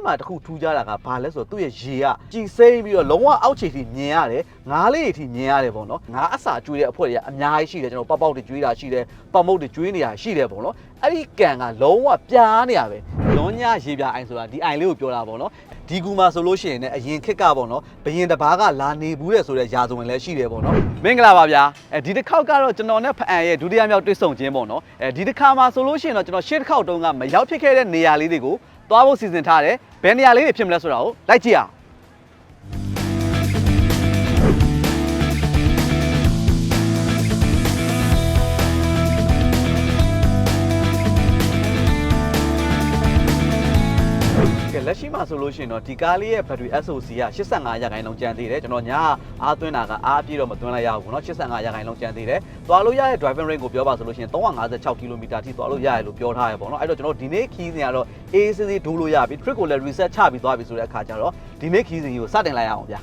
အဲ့မှာတခုထူးခြားတာကဘာလဲဆိုတော့သူ့ရဲ့ရေကကြည်စိမ့်ပြီးတော့လုံးဝအောက်ခြေထိမြင်ရတယ်ငါးလေးတွေထိမြင်ရတယ်ပေါ့နော်ငါးအစာကျွေးတဲ့အဖွဲတွေကအများကြီးရှိတယ်ကျွန်တော်ပေါက်ပေါက်တွေကျွေးတာရှိတယ်ပတ်မုတ်တွေကျွေးနေတာရှိတယ်ပေါ့နော်အဲ့ဒီကန်ကလုံးဝပြားနေရပဲလွန်ညရေပြားအိုင်ဆိုတာဒီအိုင်လေးကိုပြောတာပေါ့နော်ဒီကူမှာဆိုလို့ရှိရင်လည်းအရင်ခက်ကပေါ့နော်ဘရင်တစ်ပါးကလာနေဘူးတဲ့ဆိုတဲ့ယာဇဝင်လည်းရှိတယ်ပေါ့နော်မင်္ဂလာပါဗျာအဲဒီတစ်ခေါက်ကတော့ကျွန်တော်နဲ့ဖအန်ရဲ့ဒုတိယမြောက်တွေ့ဆုံခြင်းပေါ့နော်အဲဒီတစ်ခါမှာဆိုလို့ရှိရင်တော့ကျွန်တော်ရှေ့တစ်ခေါက်တုန်းကမရောက်ဖြစ်ခဲ့တဲ့နေရာလေးတွေကို သွားဖို့စီစဉ်ထားတယ်ဘယ်နေရာလေးတွေဖြစ်မလဲဆိုတာကိုလိုက်ကြည့်အောင် မှာဆိုလို့ရှိရင်တော့ဒီကားလေးရဲ့ battery SOC က85ရာခိုင်နှုန်းကျန်သေးတယ်ကျွန်တော်ညာအားသွင်းတာကအားပြည့်တော့မသွင်းလိုက်ရဘူးเนาะ85ရာခိုင်နှုန်းကျန်သေးတယ်သွားလို့ရတဲ့ driving range ကိုပြောပါဆိုလို့ရှိရင်356 km ထိသွားလို့ရတယ်လို့ပြောထားရပေါ့เนาะအဲ့တော့ကျွန်တော်ဒီနေ့ခီးစဉ်ကတော့ ACC ဒိုးလို့ရပြီ trick ကိုလည်း reset ချပြီးသွားပြီဆိုတဲ့အခါကျတော့ဒီနေ့ခီးစဉ်ကြီးကိုစတင်လိုက်ရအောင်ဗျာ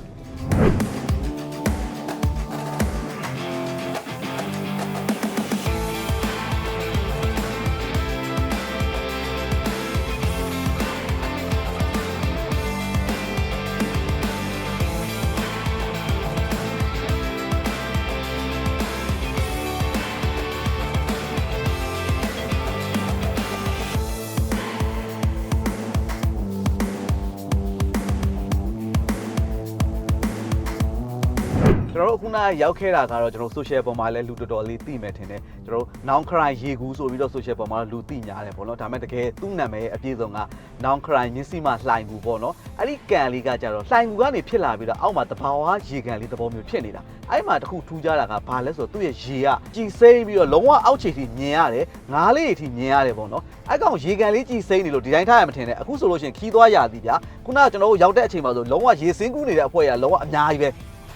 တော်တို့ခုနကရောက်ခဲ့တာကတော့ကျွန်တော် social ပေါ်မှာလည်းလူတော်တော်လေးသိမယ်ထင်တယ်ကျွန်တော်တို့ noun cry ရေကူးဆိုပြီးတော့ social ပေါ်မှာလူသိညာတယ်ပေါ့နော်ဒါပေမဲ့တကယ်သူ့နာမည်ရဲ့အပြည့်စုံက noun cry မျက်စိမှလှိုင်ကူပေါ့နော်အဲ့ဒီကန်လေးကကြတော့လှိုင်ကူကနေဖြစ်လာပြီးတော့အောက်မှာတဘာဝရေကန်လေးသဘောမျိုးဖြစ်နေတာအဲ့မှာတခုထူးခြားတာကဘာလဲဆိုတော့သူ့ရဲ့ရေကကြည်စိမ့်ပြီးတော့လုံးဝအောက်ခြေထိမြင်ရတယ်ငါးလေးတွေထိမြင်ရတယ်ပေါ့နော်အဲ့ကောင်ရေကန်လေးကြည်စိမ့်နေလို့ဒီတိုင်းထားရမထင်နဲ့အခုဆိုလို့ရှိရင်ခီးသွားရသည်ဗျာခုနကကျွန်တော်တို့ရောက်တဲ့အချိန်မှာဆိုလုံးဝရေစင်းကူးနေတဲ့အဖွဲကလုံးဝအများကြီးပဲ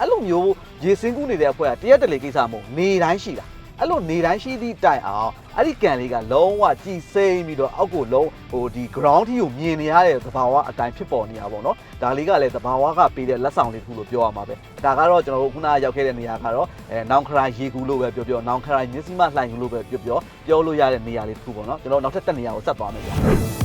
အဲ့လိုမျိုးရေစင်းကူးနေတဲ့အဖွဲ့ကတရက်တလေကိစ္စမဟုတ်နေတိုင်းရှိတာအဲ့လိုနေတိုင်းရှိသည့်တိုင်အောင်အဲ့ဒီကန်လေးကလုံးဝကြည်စိမ့်ပြီးတော့အောက်ကိုလုံးဟိုဒီ ground ထိကိုမြင်နေရတဲ့သဘာဝအတိုင်းဖြစ်ပေါ်နေတာပေါ့နော်ဒါလေးကလည်းသဘာဝကပေးတဲ့လက်ဆောင်လေးတစ်ခုလို့ပြောရမှာပဲဒါကတော့ကျွန်တော်တို့ခုနကရောက်ခဲ့တဲ့နေရာကတော့အဲနောင်ခရိုင်ရေကူလို့ပဲပြောပြောနောင်ခရိုင်မျက်စိမှလှိုင်ကူလို့ပဲပြောပြောပြောလို့ရတဲ့နေရာလေးတစ်ခုပေါ့နော်ကျွန်တော်နောက်ထပ်တစ်နေရာကိုဆက်သွားမယ်ဗျာ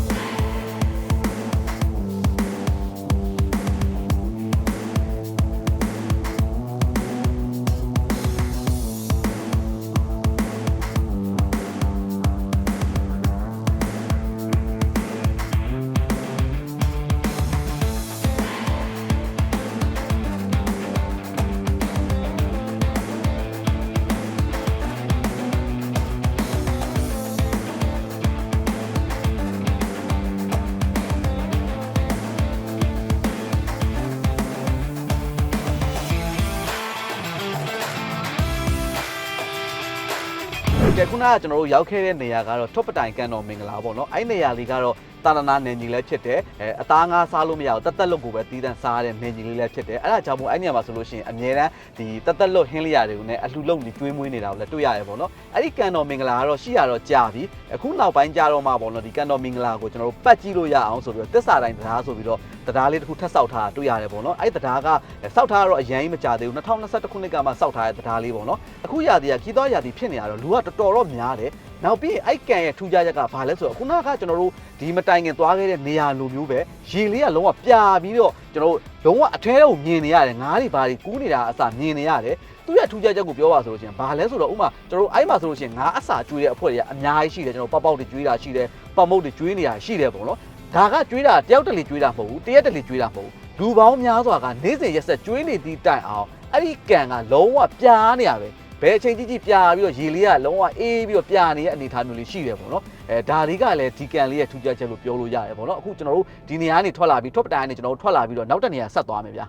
ကဲခုနကကျွန်တော်တို့ရောက်ခဲ့တဲ့နေရာကတော့ထွတ်ပတိုင်ကန်တော်မင်္ဂလာပေါ့နော်အဲ့နေရာလေးကတော့တာရနာနေကြီးလည်းဖြစ်တယ်အဲအသားငါးစားလို့မရဘူးတက်တက်လွတ်ကိုပဲတီးတန့်စားရတဲ့နေကြီးလေးလည်းဖြစ်တယ်အဲ့ဒါကြောင့်မို့အဲ့နေရာမှာဆိုလို့ရှိရင်အမြဲတမ်းဒီတက်တက်လွတ်ဟင်းလျာတွေကိုလည်းအလှလုံနေကျွေးမွေးနေတာကိုလည်းတွေ့ရတယ်ပေါ့နော်အဲ့ဒီကန်တော်မင်္ဂလာကတော့ရှိရတော့ကြာပြီအခုနောက်ပိုင်းကြာတော့မှပေါ့နော်ဒီကန်တော်မင်္ဂလာကိုကျွန်တော်တို့ပတ်ကြည့်လို့ရအောင်ဆိုပြီးတော့တစ္ဆာတိုင်းတရားဆိုပြီးတော့တရားလေးတစ်ခုထပ်ဆောက်ထားတာတွေ့ရတယ်ပေါ့နော်အဲ့ဒီတရားကဆောက်ထားတော့အရင်မကြသေးဘူး2021ခုနှစ်ကမှဆောက်ထားတဲ့တရားလေးပေါ့နော်အခုရာသီကခီးသွားရာသီဖြစ်နေရတော့လူကတော်တော်တော့များတယ် နောက်ပြီးအိုက်ကန်ရဲ့ထူးခြားချက်ကဘာလဲဆိုတော့ခုနကကျွန်တော်တို့ဒီမတိုင်ခင်သွားခဲ့တဲ့နေရာလိုမျိုးပဲရေလေးကလုံးဝပြာပြီးတော့ကျွန်တော်တို့လုံးဝအထဲကိုမြင်နေရတယ်ငားတွေဘာတွေကူးနေတာအစမြင်နေရတယ်သူရဲ့ထူးခြားချက်ကိုပြောပါဆိုလို့ရှိရင်ဘာလဲဆိုတော့ဥမာကျွန်တော်တို့အဲ့မှာဆိုလို့ရှိရင်ငါးအစာကျွေးတဲ့အဖွဲ့တွေကအများကြီးရှိတယ်ကျွန်တော်ပေါက်ပေါက်တွေကျွေးတာရှိတယ်ပတ်မုတ်တွေကျွေးနေတာရှိတယ်ပေါ့နော်ဒါကကျွေးတာတယောက်တလေကျွေးတာမဟုတ်ဘူးတရက်တလေကျွေးတာမဟုတ်ဘူးလူပေါင်းများစွာကနေ့စဉ်ရက်ဆက်ကျွေးနေသည့်တိုင်အောင်အဲ့ဒီကန်ကလုံးဝပြားနေရပဲ ဘယ်အချိန်ကြီးကြီးပြာပြီးတော့ရေလေးကလုံးဝအေးပြီးတော့ပြာနေတဲ့အနေအထားမျိုးလေးရှိတယ်ပေါ့နော်အဲဒါလေးကလည်းဒီကန်လေးရဲ့ထူးခြားချက်လို့ပြောလို့ရတယ်ပေါ့နော်အခုကျွန်တော်တို့ဒီနေရာကနေထွက်လာပြီးထွက်ပတိုင်းကနေကျွန်တော်တို့ထွက်လာပြီးတော့နောက်တစ်နေရာဆက်သွားမယ်ဗျာ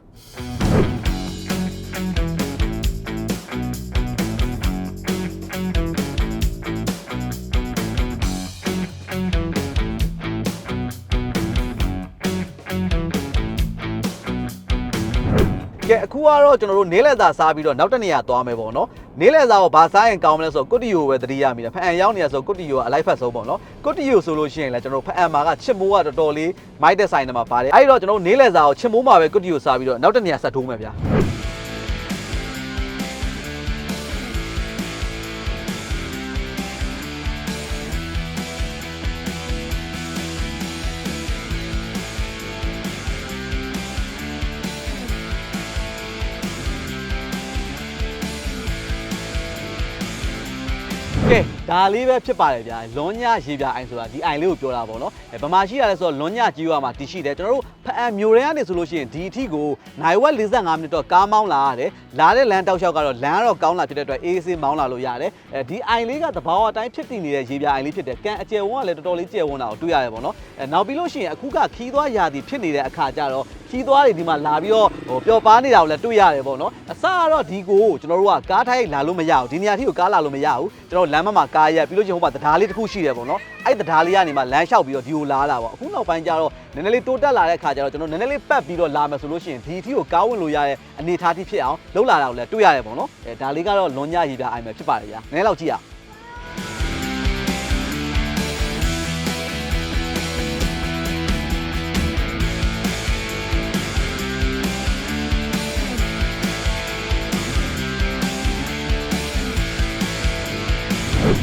ကဲအခုကတော့ကျွန်တော်တို့နေလက်သာစားပြီးတော့နောက်တစ်နေရာသွားမယ်ပေါ့နော် နေလက်သာကိုဘာစားရင်ကောင်းမလဲဆိုတော့ကုတ်တီယိုပဲသတိရမိတယ်ဖအန်ရောက်နေရဆိုကုတ်တီယိုကအလိုက်ဖတ်ဆုံးပေါ့နော်ကုတ်တီယိုဆိုလို့ရှိရင်လည်းကျွန်တော်တို့ဖအန်မှာကချစ်မိုးကတော်တော်လေးမိုက်တဲ့ဆိုင်တွေမှာပါတယ်အဲ့တော့ကျွန်တော်တို့နေလက်သာကိုချစ်မိုးမှာပဲကုတ်တီယိုစားပြီးတော့နောက်တစ်နေရာဆက်ထိုးမယ်ဗျာ ဒါလေးပဲဖြစ်ပါတယ်ဗျာလွန်ညရေပြအိုင်ဆိုတာဒီအိုင်လေးကိုပြောတာပေါ့နော်အဲဗမာရှိရလဲဆိုတော့လွန်ညကြီးရွာမှာတည်ရှိတယ်ကျွန်တော်တို့ဖအံမျိုးတွေကနေဆိုလို့ရှိရင်ဒီအထိကိုနိုင်ဝက်45မိနစ်တော့ကားမောင်းလာရတယ်လာတဲ့လမ်းတောက်လျှောက်ကတော့လမ်းကတော့ကောင်းလာဖြစ်တဲ့အတွက်အေးဆေးမောင်းလာလို့ရတယ်အဲဒီအိုင်လေးကတဘာဝအတိုင်းဖြစ်တည်နေတဲ့ရေပြအိုင်လေးဖြစ်တယ်ကန်အကျယ်ဝန်းကလည်းတော်တော်လေးကျယ်ဝန်းတာကိုတွေ့ရတယ်ပေါ့နော် အဲနောက်ပြီးလို့ရှိရင်အခုကခီးသွားရာသီဖြစ်နေတဲ့အခါကျတော့ခီးသွားတွေဒီမှာလာပြီးတော့ဟိုပျော်ပါနေတာကိုလည်းတွေ့ရတယ်ပေါ့နော်အစကတော့ဒီကိုကျွန်တော်တို့ကကားထိုက်လာလို့မရဘူးဒီနေရာထိကိုကားလာလို့မရဘူးကျွန်တော်လမ်းမမှာကားရက်ပြီးလို့ချင်းဟိုမှာတရားလေးတစ်ခုရှိတယ်ပေါ့နော်အဲ့တရားလေးကနေမှလမ်းလျှောက်ပြီးတော့ဒီကိုလာတာပေါ့အခုနောက်ပိုင်းကျတော့နည်းနည်းလေးတိုးတက်လာတဲ့အခါကျတော့ကျွန်တော်နည်းနည်းလေးပတ်ပြီးတော့လာမယ်ဆိုလို့ရှိရင်ဒီအထိကိုကားဝင်လို့ရတဲ့အနေအထားတိဖြစ်အောင်လှုပ်လာတာကိုလည်းတွေ့ရတယ်ပေါ့နော်အဲဒါလေးကတော့လွန်ညရည်ပြအိုင်မယ်ဖြစ်ပါတယ်ဗျာနည်းနည်းလောက်ကြည့်ရအောင်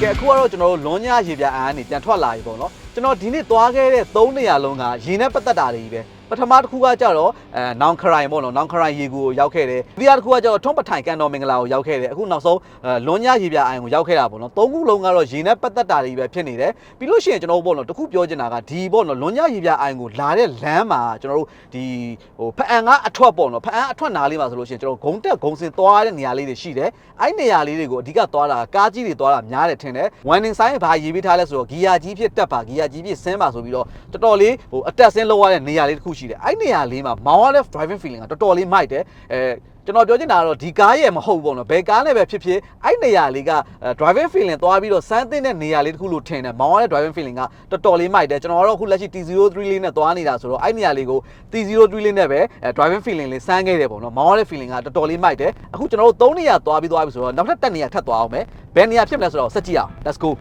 ကဲအခုကတော့ကျွန်တော်တို့လွန်ညရေပြအာကနေပြန်ထွက်လာပြီပေါ့နော်ကျွန်တော်ဒီနေ့သွားခဲ့တဲ့၃နေရာလုံးကရေနဲ့ပတ်သက်တာတွေကြီးပဲ ပထမတစ်ခုကကြတော့အဲနောင်ခရိုင်ပေါ့နော်နောင်ခရိုင်ရေကူကိုရောက်ခဲ့တယ်ဒုတိယတစ်ခုကကြတော့ထွန်းပထိုင်ကန်တော်မင်္ဂလာကိုရောက်ခဲ့တယ်အခုနောက်ဆုံးအဲလွန်ညရေပြအာကိုရောက်ခဲ့တာပေါ့နော်သုံးခုလုံးကတော့ရေနဲ့ပတ်သက်တာတွေကြီးပဲဖြစ်နေတယ်ပြီးလို့ရှိရင်ကျွန်တော်တို့ပေါ့နော်တစ်ခုပြောချင်တာကဒီပေါ့နော်လွန်ညရေပြအာကိုလာတဲ့လမ်းမှာကျွန်တော်တို့ဒီဟိုဖအံကအထွက်ပေါ့နော်ဖအံအထွက်နားလေးမှာဆိုလို့ရှိရင်ကျွန်တော်ဂုံတက်ဂုံစင်သွားတဲ့နေရာလေးတွေရှိတယ်အဲ့နေရာလေးတွေကိုအဓိကသွားတာကားကြီးတွေသွားတာများတယ်ထင်တယ် warning sign ဘာရေးပေးထားလဲဆိုတော့ဂီယာကြီးဖြစ်တက်ပါဂီယာကြီးဖြစ်ဆင်းပါဆိုပြီးတော့တော်တော်လေးဟိုအတက်ဆင်းလောက်ရတဲ့နေရာလေးတစ်ခုရှိတယ်အဲ့နေရာလေးမှာမောင်းရတဲ့ driving feeling ကတော်တော်လေးမိုက်တယ်အဲကျွန်တော်ပြောချင်တာကတော့ဒီကားရဲ့မဟုတ်ဘူးပေါ့နော်ဘယ်ကားနဲ့ပဲဖြစ်ဖြစ်အဲ့နေရာလေးက driving feeling သွားပြီးတော့စမ်းသင့်တဲ့နေရာလေးတစ်ခုလို့ထင်တယ်မောင်းရတဲ့ driving feeling ကတော်တော်လေးမိုက်တယ်ကျွန်တော်ကတော့အခုလက်ရှိ T03 လေးနဲ့သွားနေတာဆိုတော့အဲ့နေရာလေးကို T03 လေးနဲ့ပဲ driving feeling လေးစမ်းခဲ့တယ်ပေါ့နော်မောင်းရတဲ့ feeling ကတော်တော်လေးမိုက်တယ်အခုကျွန်တော်တို့၃နေရာသွားပြီးသွားပြီဆိုတော့နောက်ထပ်တက်နေရာထပ်သွားအောင်မယ်ဘယ်နေရာဖြစ်မလဲဆိုတော့ဆက်ကြည့်အောင် let's go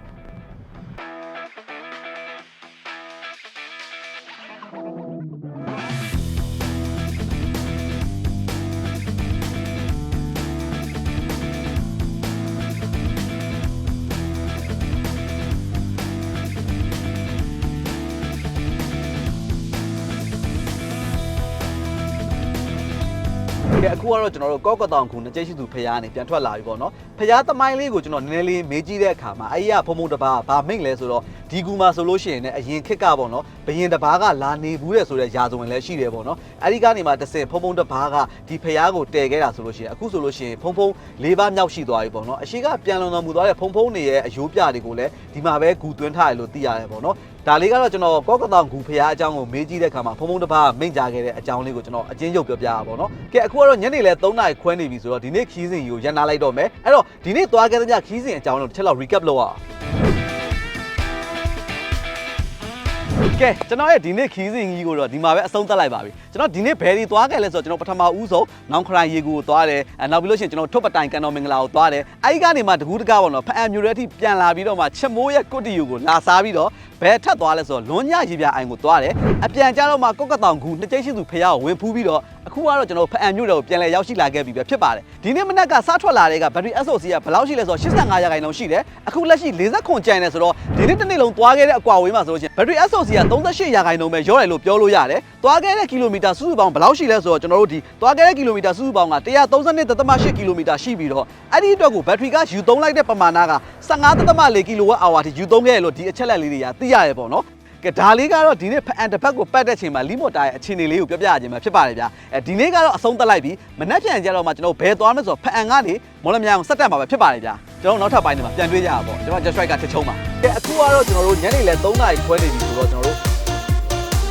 ကဲအခုကတော့ကျွန်တော်တို့ကော့ကတောင်ခုနှစ်ကျိတ်ရှိသူဖရားနေပြန်ထွက်လာပြီပေါ့နော်ဖရားသမိုင်းလေးကိုကျွန်တော်နည်းနည်းလေးမေးကြည့်တဲ့အခါမှာအဲ့ရဖုံဖုံတပားဗာမိတ်လဲဆိုတော့ဒီကူမှာဆိုလို့ရှိရင်လည်းအရင်ခက်ကပေါ့နော်ဘရင်တပားကလာနေဘူးတဲ့ဆိုတဲ့ယာဇဝင်လည်းရှိတယ်ပေါ့နော်အဲ့ဒီကနေမှတစ်စင်ဖုံဖုံတပားကဒီဖရားကိုတည်ခဲ့တာဆိုလို့ရှိရင်အခုဆိုလို့ရှိရင်ဖုံဖုံလေးပါးမြောက်ရှိသွားပြီပေါ့နော်အရှိကပြန်လုံတော်မူသွားတဲ့ဖုံဖုံနေရဲ့အယိုးပြတွေကိုလည်းဒီမှာပဲဂူသွင်းထားတယ်လို့သိရတယ်ပေါ့နော် ဒါလေးကတော့ကျွန်တော်ကော့ကတောင်ဂူဖရားအကြောင်းကိုမေးကြည့်တဲ့အခါမှာဖုံဖုံတပားမိန့်ကြားခဲ့တဲ့အကြောင်းလေးကိုကျွန်တော်အချင်းချုပ်ပြောပြရပါတော့။ကဲအခုကတော့ညနေလဲ3နာရီခွဲနေပြီဆိုတော့ဒီနေ့ခီးစဉ်ကြီးကိုရန်နာလိုက်တော့မယ်။အဲ့တော့ဒီနေ့သွားခဲ့တဲ့ညခီးစဉ်အကြောင်းကိုတစ်ချက်လောက် recap လုပ်ရအောင်။ ကဲကျွန်တော်ရဲ့ဒီနေ့ခီးစဉ်ကြီးကိုတော့ဒီမှာပဲအဆုံးသတ်လိုက်ပါပြီကျွန်တော်ဒီနေ့ဘယ်ဒီသွားခဲ့လဲဆိုတော့ကျွန်တော်ပထမဦးဆုံးနောင်ခရိုင်ရေကူကိုသွားတယ်အဲနောက်ပြီးလို့ရှိရင်ကျွန်တော်ထွတ်ပတိုင်ကန်တော်မင်္ဂလာကိုသွားတယ်အဲဒီကနေမှတကူးတကားပေါ့နော်ဖအံမျိုးရဲအထိပြန်လာပြီးတော့မှချက်မိုးရဲ့ကုတ်တီယူကိုလာစားပြီးတော့ဘယ်ထပ်သွားလဲဆိုတော့လွန်ညရေပြအိုင်ကိုသွားတယ်အပြန်ကြတော့မှကော့ကတောင်ကူနှစ်ကျိတ်ရှိသူဖះကိုဝင်ဖူးပြီးတော့ အခုကတော့ကျွန်တော်ဖအံမျိုးတွေကိုပြန်လဲရောက်ရှိလာခဲ့ပြီပဲဖြစ်ပါတယ်ဒီနေ့မနက်ကစားထွက်လာတဲ့ကဘက်ထရီ SOC ကဘယ်လောက်ရှိလဲဆိုတော့85ရာခိုင်နှုန်းရှိတယ်အခုလက်ရှိ40ခွန်ကျန်တယ်ဆိုတော့ဒီနေ့တစ်နေ့လုံးသွားခဲ့တဲ့အကွာဝေးမှာဆိုလို့ချင်းဘက်ထရီ SOC က38ရာခိုင်နှုန်းပဲရောတယ်လို့ပြောလို့ရတယ်သွားခဲ့တဲ့ကီလိုမီတာစုစုပေါင်းဘယ်လောက်ရှိလဲဆိုတော့ကျွန်တော်တို့ဒီသွားခဲ့တဲ့ကီလိုမီတာစုစုပေါင်းက132.8ကီလိုမီတာရှိပြီးတော့အဲ့ဒီအတွက်ကိုဘက်ထရီကယူသုံးလိုက်တဲ့ပမာဏက15.4ကီလိုဝက်အာဝါထိယူသုံးခဲ့ရလို့ဒီအချက်လက်လေးတွေကသိရတယ်ပေါ့နော် ကဲဒါလေးကတော့ဒီနေ့ဖအန်တစ်ဖက်ကိုပတ်တဲ့ချိန်မှာလီမော်တာရဲ့အခြေအနေလေးကိုပြောပြရခြင်းပဲဖြစ်ပါတယ်ဗျာအဲဒီနေ့ကတော့အဆုံးသက်လိုက်ပြီးမနှက်ပြန်ကြတော့မှကျွန်တော်ဘယ်သွားမလဲဆိုတော့ဖအန်ကနေမော်လမြိုင်ကိုဆက်တက်မှာပဲဖြစ်ပါတယ်ဗျာကျွန်တော်နောက်ထပ်ပိုင်းတွေမှာပြန်တွေ့ကြရပါပေါ့ကျွန်တော် just right ကတစ်ချုံပါကဲအခုကတော့ကျွန်တော်တို့ညနေလဲ3နာရီခွဲနေပြီဆိုတော့ကျွန်တော်တို့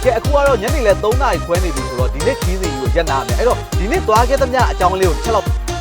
ကဲအခုကတော့ညနေလဲ3နာရီခွဲနေပြီဆိုတော့ဒီနေ့ခီးစီကိုရက်နာမယ်အဲ့တော့ဒီနေ့သွားခဲ့သမျှအကြောင်းလေးကိုတစ်ချက်လောက်